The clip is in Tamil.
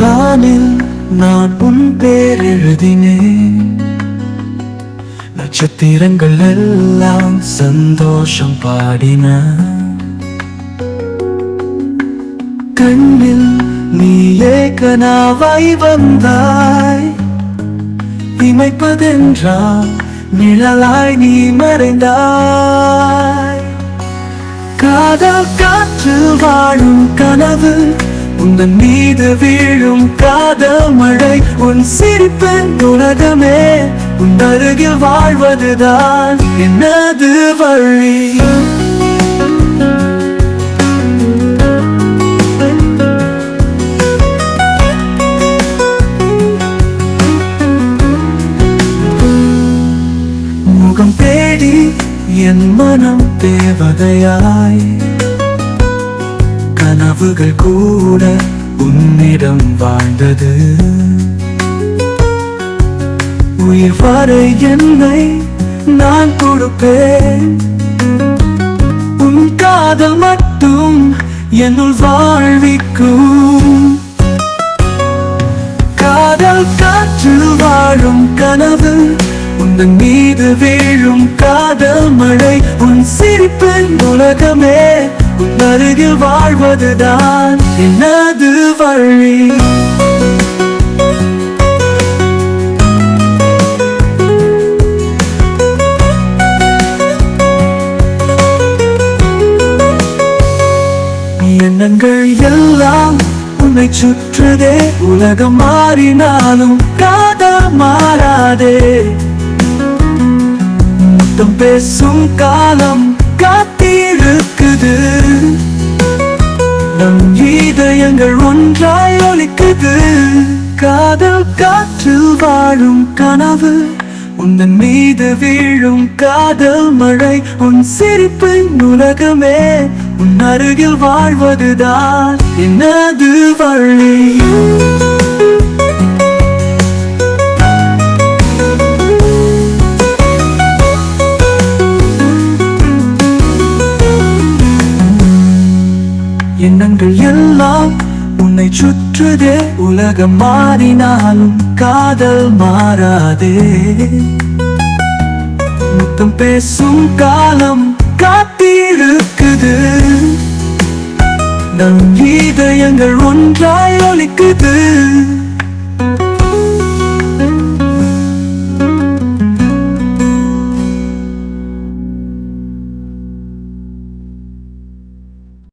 வானில் நான் உன் பேர் எழுதினேன். நட்சத்திரங்கள் எல்லாம் சந்தோஷம் பாடின. கண்ணில் நீயே கனாவாய் வந்தாய். இமைப்பதென்றால் நிழலாய் நீ மறைந்தாய். காதல் காற்று வாழும் கனவு உந்தன் மீது வீழும் காதல் மழை. உன் சிரிப்பின் உலகமே உன் அருகில் வாழ்வதுதான் என்னது வழி. முகம் தேடி என் மனம் தேவதையாய். கனவுகள் கூட உன்னிடம் வாழ்ந்தது. உயிர் வரை என்னை நான் கொடுப்பேன். உன் காதல் மட்டும் என்னுள் வாழ்விக்கும். காதல் காற்றில் வாழும் கனவு உந்தன் மீது வீழும் காதல் மழை உன் சிரிப்பின் உலகமே. வாழ்க்கையில் வாழ்வதுதான் என்னது வழி? எண்ணங்கள் எல்லாம் உன்னை சுற்றுதே. உலகம் மாறினாலும் காதல் மாறாதே. முத்தம் பேசும் காலம் காத்திருக்குது. நம் இதயங்கள் ஒன்றாய் ஒலிக்குது. காதல் காற்றில் வாழும் கனவு உந்தன் மீது வீழும் காதல் மழை உன் சிரிப்பின் உலகமே உன் அருகில் வாழ்வதுதான். என்னது வழி எண்ணங்கள் எல்லாம் உன்னை சுற்றுதே. உலகம் மாறினாலும் காதல் மாறாதே. முத்தம் பேசும் காலம் காத்திருக்குது. நம் இதயங்கள் ஒன்றாய் ஒலிக்குது.